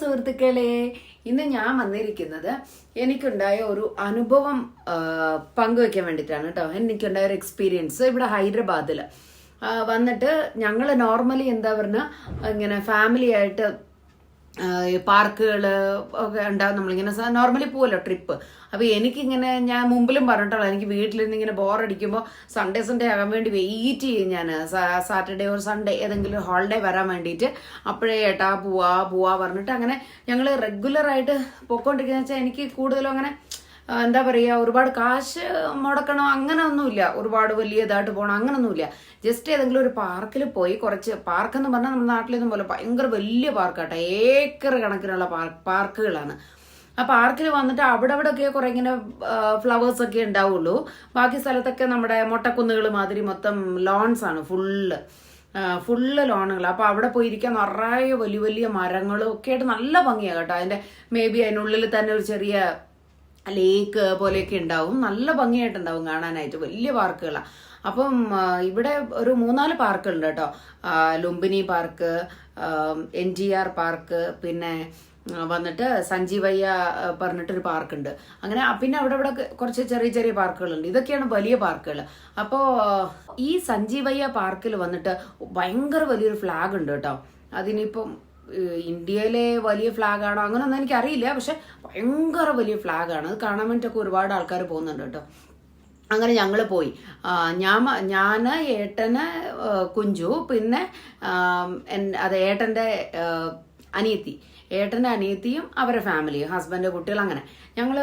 സുഹൃത്തുക്കളെ ഇന്ന് ഞാൻ വന്നിരിക്കുന്നത് എനിക്കുണ്ടായ ഒരു അനുഭവം പങ്കുവെക്കാൻ വേണ്ടിയിട്ടാണ് കേട്ടോ എനിക്കുണ്ടായ ഒരു എക്സ്പീരിയൻസ് ഇവിടെ ഹൈദരാബാദിൽ വന്നിട്ട് ഞങ്ങൾ നോർമലി എന്താ പറഞ്ഞാൽ ഇങ്ങനെ ഫാമിലി ആയിട്ട് പാർക്കുകൾ ഒക്കെ ഉണ്ടാവും. നമ്മളിങ്ങനെ നോർമലി പോവല്ലോ ട്രിപ്പ് അപ്പോൾ എനിക്കിങ്ങനെ ഞാൻ മുമ്പിലും പറഞ്ഞിട്ടുള്ള എനിക്ക് വീട്ടിലിരുന്ന് ഇങ്ങനെ ബോറടിക്കുമ്പോൾ സൺഡേ സൺഡേ ആകാൻ വേണ്ടി വെയിറ്റ് ചെയ്യും ഞാൻ സാറ്റർഡേ ഓർ സൺഡേ ഏതെങ്കിലും ഹോളിഡേ വരാൻ വേണ്ടിയിട്ട് അപ്പോഴേ ഏട്ടാ പോവാ പോവാ പറഞ്ഞിട്ട് അങ്ങനെ ഞങ്ങൾ റെഗുലറായിട്ട് പോയിക്കൊണ്ടിരിക്കുന്നത് വെച്ചാൽ എനിക്ക് കൂടുതലും അങ്ങനെ എന്താ പറയുക ഒരുപാട് കാശ് മുടക്കണോ അങ്ങനെ ഒന്നുമില്ല ഒരുപാട് വലിയ ഇതായിട്ട് പോകണം അങ്ങനൊന്നുമില്ല. ജസ്റ്റ് ഏതെങ്കിലും ഒരു പാർക്കിൽ പോയി കുറച്ച് പാർക്ക് എന്ന് പറഞ്ഞാൽ നമ്മുടെ നാട്ടിലൊന്നും പോലെ ഭയങ്കര വലിയ പാർക്കാട്ടോ ഏക്കർ കണക്കിനുള്ള പാർക്കുകളാണ്. ആ പാർക്കിൽ വന്നിട്ട് അവിടെ അവിടെ ഒക്കെ കുറെ ഇങ്ങനെ ഫ്ലവേഴ്സ് ഒക്കെ ഉണ്ടാവുള്ളൂ. ബാക്കി സ്ഥലത്തൊക്കെ നമ്മുടെ മൊട്ടക്കുന്നുകൾ മാതിരി മൊത്തം ലോൺസ് ആണ് ഫുള്ള് ഫുള്ള് ലോണുകൾ അപ്പോൾ അവിടെ പോയിരിക്കാൻ നിറയെ വലിയ വലിയ മരങ്ങളും ഒക്കെ ആയിട്ട് നല്ല ഭംഗിയാണ് കേട്ടോ. അതിന്റെ മേ ബി അതിനുള്ളിൽ തന്നെ ഒരു ചെറിയ ലേക്ക് പോലെയൊക്കെ ഉണ്ടാവും. നല്ല ഭംഗിയായിട്ടുണ്ടാവും കാണാനായിട്ട്. വലിയ പാർക്കുകളാണ് അപ്പം ഇവിടെ ഒരു മൂന്നാൽ പാർക്കുകളുണ്ട് കേട്ടോ. Lumbini park N G R park പിന്നെ വന്നിട്ട് സഞ്ജീവയ്യ പറഞ്ഞിട്ടൊരു പാർക്കുണ്ട്. അങ്ങനെ പിന്നെ അവിടെ ഇവിടെ കുറച്ച് ചെറിയ ചെറിയ പാർക്കുകളുണ്ട്. ഇതൊക്കെയാണ് വലിയ പാർക്കുകൾ അപ്പോൾ ഈ സഞ്ജീവയ്യ പാർക്കിൽ വന്നിട്ട് ഭയങ്കര വലിയൊരു ഫ്ലാഗ് ഉണ്ട് കേട്ടോ. അതിനിപ്പം ഇന്ത്യയിലെ വലിയ ഫ്ലാഗ് ആണോ അങ്ങനെയൊന്നും എനിക്കറിയില്ല. പക്ഷെ ഭയങ്കര വലിയ ഫ്ലാഗ് ആണ് അത് കാണാൻ വേണ്ടിയിട്ടൊക്കെ ഒരുപാട് ആൾക്കാർ പോകുന്നുണ്ട് കേട്ടോ. അങ്ങനെ ഞങ്ങൾ പോയി. ഞാൻ ഞാൻ ഏട്ടന് കുഞ്ചു പിന്നെ അത് ഏട്ടന്റെ അനിയത്തി. ഏട്ടന്റെ അനിയത്തിയും അവരുടെ ഫാമിലിയും ഹസ്ബൻഡ് കുട്ടികൾ അങ്ങനെ. ഞങ്ങൾ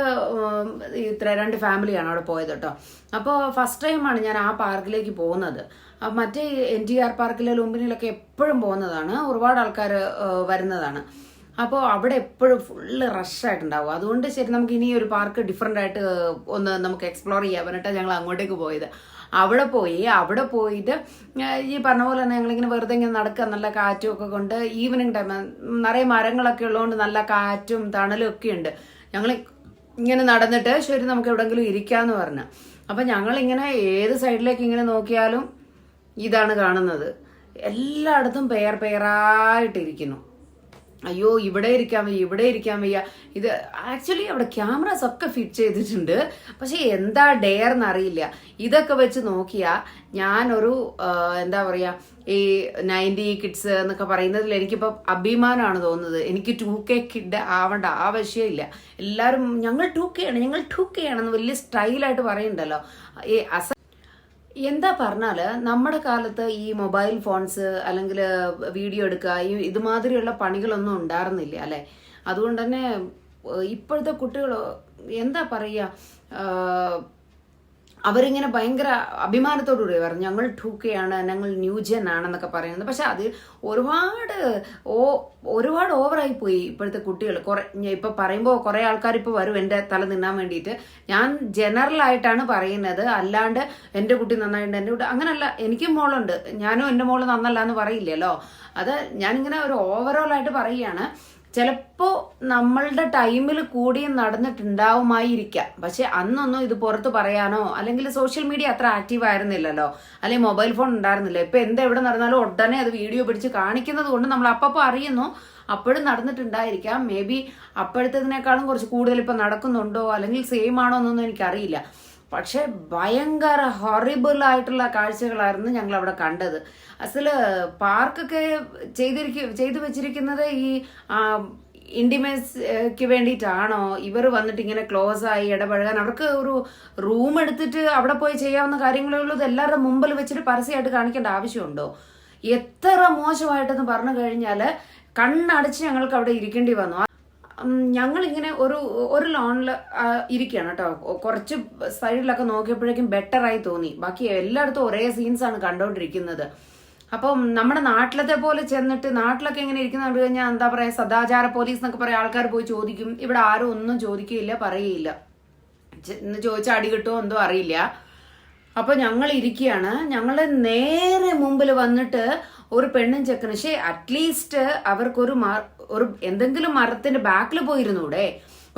ഇത്ര രണ്ട് ഫാമിലിയാണ് അവിടെ പോയത് കേട്ടോ. അപ്പോൾ ഫസ്റ്റ് ടൈമാണ് ഞാൻ ആ പാർക്കിലേക്ക് പോകുന്നത്. മറ്റേ എൻ ടി ആർ പാർക്കിലെ ലുംബിനിലൊക്കെ എപ്പോഴും പോകുന്നതാണ്. ഒരുപാട് ആൾക്കാർ വരുന്നതാണ്. അപ്പോൾ അവിടെ എപ്പോഴും ഫുള്ള് റഷായിട്ടുണ്ടാവും അതുകൊണ്ട് ശരി നമുക്ക് ഇനി ഒരു പാർക്ക് ഡിഫറെന്റ് ആയിട്ട് ഒന്ന് നമുക്ക് എക്സ്പ്ലോർ ചെയ്യാൻ പറഞ്ഞിട്ടാണ് ഞങ്ങൾ അങ്ങോട്ടേക്ക് പോയത്. അവിടെ പോയി അവിടെ പോയിട്ട് ഈ പറഞ്ഞ പോലെ തന്നെ ഞങ്ങളിങ്ങനെ വെറുതെ ഇങ്ങനെ നടക്കുക നല്ല കാറ്റും ഒക്കെ കൊണ്ട് ഈവനിങ് ടൈം നിറയെ മരങ്ങളൊക്കെ ഉള്ളതുകൊണ്ട് നല്ല കാറ്റും തണലും ഒക്കെ ഉണ്ട്. ഞങ്ങൾ ഇങ്ങനെ നടന്നിട്ട് ശരി നമുക്ക് എവിടെങ്കിലും ഇരിക്കാന്ന് പറഞ്ഞു. അപ്പം ഞങ്ങളിങ്ങനെ ഏത് സൈഡിലേക്ക് ഇങ്ങനെ നോക്കിയാലും ഇതാണ് കാണുന്നത്. എല്ലായിടത്തും പെയർ പെയറായിട്ടിരിക്കുന്നു അയ്യോ ഇവിടെ ഇരിക്കാൻ വയ്യ ഇവിടെ ഇരിക്കാൻ വയ്യ. ഇത് ആക്ച്വലി അവിടെ ക്യാമറാസ് ഒക്കെ ഫിറ്റ് ചെയ്തിട്ടുണ്ട്. പക്ഷെ എന്താ ഡെയർ എന്നറിയില്ല. ഇതൊക്കെ വെച്ച് നോക്കിയാ ഞാനൊരു എന്താ പറയാ ഈ നയന്റി കിഡ്സ് എന്നൊക്കെ പറയുന്നതിൽ എനിക്കിപ്പോൾ അഭിമാനമാണ് തോന്നുന്നത്. എനിക്ക് ടു കെ കിഡ് ആവേണ്ട ആവശ്യമില്ല എല്ലാവരും ഞങ്ങൾ ടു കെ ആണ് ഞങ്ങൾ ടു കെ ആണെന്ന് വലിയ സ്റ്റൈലായിട്ട് പറയുന്നുണ്ടല്ലോ ഈ അസ എന്താ പറഞ്ഞാൽ നമ്മുടെ കാലത്ത് ഈ മൊബൈൽ ഫോൺസ് അല്ലെങ്കിൽ വീഡിയോ എടുക്കുക ഈ ഇതുമാതിരിയുള്ള പണികളൊന്നും ഉണ്ടായിരുന്നില്ല അല്ലേ? അതുകൊണ്ട് തന്നെ ഇപ്പോഴത്തെ കുട്ടികൾ എന്താ പറയുക അവരിങ്ങനെ ഭയങ്കര അഭിമാനത്തോടുകൂടി പറഞ്ഞു ഞങ്ങൾ ടൂക്കയാണ് ഞങ്ങൾ ന്യൂജൻ ആണെന്നൊക്കെ പറയുന്നത്. പക്ഷെ അത് ഒരുപാട് ഓ ഒരുപാട് ഓവറായി പോയി ഇപ്പോഴത്തെ കുട്ടികൾ കുറെ ഇപ്പൊ പറയുമ്പോൾ കുറെ ആൾക്കാർ ഇപ്പൊ വരും എന്റെ തല നിന്നാൻ വേണ്ടിയിട്ട്. ഞാൻ ജനറൽ ആയിട്ടാണ് പറയുന്നത്. അല്ലാണ്ട് എന്റെ കുട്ടി നന്നായിട്ടുണ്ട് എന്റെ കുട്ടി അങ്ങനല്ല. എനിക്കും മോളുണ്ട്. ഞാനും എന്റെ മോൾ നന്നല്ല എന്ന് പറയില്ലല്ലോ. അത് ഞാനിങ്ങനെ ഒരു ഓവറോൾ ആയിട്ട് പറയുകയാണ്. ചിലപ്പോ നമ്മളുടെ ടൈമിൽ കൂടിയും നടന്നിട്ടുണ്ടാവുമായിരിക്കാം. പക്ഷെ അന്നൊന്നും ഇത് പുറത്ത് പറയാനോ അല്ലെങ്കിൽ സോഷ്യൽ മീഡിയ അത്ര ആക്റ്റീവ് ആയിരുന്നില്ലല്ലോ അല്ലെങ്കിൽ മൊബൈൽ ഫോൺ ഉണ്ടായിരുന്നില്ല. ഇപ്പൊ എന്ത് എവിടെ നടന്നാലും ഉടനെ അത് വീഡിയോ പിടിച്ച് കാണിക്കുന്നത് കൊണ്ട് നമ്മൾ അപ്പപ്പോൾ അറിയുന്നു അപ്പോഴും നടന്നിട്ടുണ്ടായിരിക്കാം. മേ ബി അപ്പോഴത്തേതിനേക്കാളും കുറച്ച് കൂടുതൽ ഇപ്പൊ നടക്കുന്നുണ്ടോ അല്ലെങ്കിൽ സെയിം ആണോ എന്നൊന്നും എനിക്കറിയില്ല. പക്ഷെ ഭയങ്കര ഹൊറിബിൾ ആയിട്ടുള്ള കാഴ്ചകളായിരുന്നു ഞങ്ങൾ അവിടെ കണ്ടത്. അസൽ പാർക്കൊക്കെ ചെയ്തിരിക്ക ചെയ്തു വെച്ചിരിക്കുന്നത് ഈ ഇന്റിമേറ്റ്സ്ക്ക് വേണ്ടിയിട്ടാണോ? ഇവർ വന്നിട്ട് ഇങ്ങനെ ക്ലോസ് ആയി ഇടപഴകാൻ അവർക്ക് ഒരു റൂം എടുത്തിട്ട് അവിടെ പോയി ചെയ്യാവുന്ന കാര്യങ്ങളേ ഉള്ളൂ എല്ലാവരുടെ മുമ്പിൽ വെച്ചിട്ട് പരസ്യമായിട്ട് കാണിക്കേണ്ട ആവശ്യമുണ്ടോ? എത്ര മോശമായിട്ടെന്ന് പറഞ്ഞു കഴിഞ്ഞാൽ കണ്ണടച്ച് ഞങ്ങൾക്ക് അവിടെ ഇരിക്കേണ്ടി വന്നു. ഞങ്ങളിങ്ങനെ ഒരു ഒരു ലോണിൽ ഇരിക്കുകയാണ് കേട്ടോ കുറച്ച് സൈഡിലൊക്കെ നോക്കിയപ്പോഴേക്കും ബെറ്ററായി തോന്നി. ബാക്കി എല്ലായിടത്തും ഒരേ സീൻസാണ് കണ്ടുകൊണ്ടിരിക്കുന്നത് അപ്പം നമ്മുടെ നാട്ടിലത്തെ പോലെ ചെന്നിട്ട് നാട്ടിലൊക്കെ എങ്ങനെ ഇരിക്കുന്ന കണ്ടു കഴിഞ്ഞാൽ എന്താ പറയാ സദാചാര പോലീസ് എന്നൊക്കെ പറയാം ആൾക്കാർ പോയി ചോദിക്കും. ഇവിടെ ആരും ഒന്നും ചോദിക്കുകയില്ല പറയുകയില്ല ഇന്ന് ചോദിച്ചാൽ അടി കിട്ടുമോ എന്തോ അറിയില്ല. അപ്പോൾ ഞങ്ങൾ ഇരിക്കുകയാണ് ഞങ്ങളുടെ നേരെ മുമ്പിൽ വന്നിട്ട് ഒരു പെണ്ണും ചെക്കനും. പക്ഷേ അറ്റ്ലീസ്റ്റ് അവർക്കൊരു ഒരു എന്തെങ്കിലും മരത്തിന്റെ ബാക്കിൽ പോയിരുന്നൂടെ?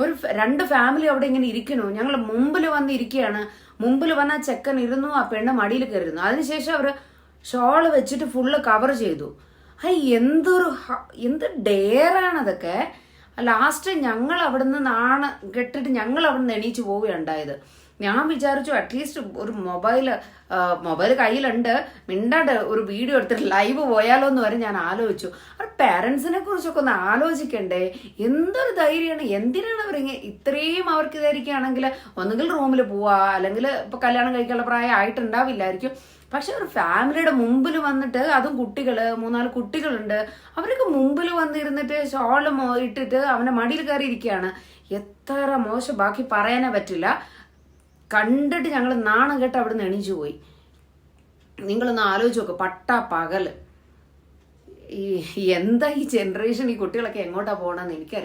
ഒരു രണ്ട് ഫാമിലി അവിടെ ഇങ്ങനെ ഇരിക്കുന്നു. ഞങ്ങൾ മുമ്പിൽ വന്ന് ഇരിക്കുകയാണ്. മുമ്പിൽ വന്ന ചെക്കൻ ഇരുന്നു ആ പെണ്ണ് മടിയിൽ കയറുന്നു അതിനുശേഷം അവർ ഷോൾ വെച്ചിട്ട് ഫുള്ള് കവർ ചെയ്തു. ഹൈ എന്തൊരു എന്ത് ഡെയറാണ് അതൊക്കെ ലാസ്റ്റ് ഞങ്ങൾ അവിടുന്ന് നാണ കെട്ടിട്ട് ഞങ്ങൾ അവിടുന്ന് എണീച്ചു പോവുകയുണ്ടായത് ഞാൻ വിചാരിച്ചു അറ്റ്ലീസ്റ്റ് ഒരു മൊബൈൽ മൊബൈൽ കയ്യിലുണ്ട്. മിണ്ടാണ്ട് ഒരു വീഡിയോ എടുത്തിട്ട് ലൈവ് പോയാലോ എന്ന് വരെ ഞാൻ ആലോചിച്ചു. അവർ പാരൻസിനെ കുറിച്ചൊക്കെ ഒന്ന് ആലോചിക്കണ്ടേ? എന്തൊരു ധൈര്യമാണ്? എന്തിനാണ് അവർ ഇത്രയും അവർക്ക് ഇതായിരിക്കുകയാണെങ്കിൽ ഒന്നുകിൽ റൂമിൽ പോവാ അല്ലെങ്കിൽ ഇപ്പൊ കല്യാണം കഴിക്കാനുള്ള പ്രായം ആയിട്ടുണ്ടാവില്ലായിരിക്കും. പക്ഷെ ഒരു ഫാമിലിയുടെ മുമ്പിൽ വന്നിട്ട് അതും കുട്ടികൾ മൂന്നാൽ കുട്ടികളുണ്ട്. അവർക്ക് മുമ്പിൽ വന്നിരുന്നിട്ട് ഷോൾ ഇട്ടിട്ട് അവനെ മടിയിൽ കയറി ഇരിക്കുകയാണ് എത്ര മോശം ബാക്കി പറയാനേ പറ്റില്ല. കണ്ടിട്ട് ഞങ്ങൾ നാണം കേട്ട് അവിടെ നിന്ന് എണീച്ചു പോയി. നിങ്ങളൊന്ന് ആലോചിച്ച് നോക്ക് പട്ട പകൽ. ഈ എന്താ ഈ ജനറേഷൻ ഈ കുട്ടികളൊക്കെ എങ്ങോട്ടാ പോകണമെന്ന് എനിക്കറിയാം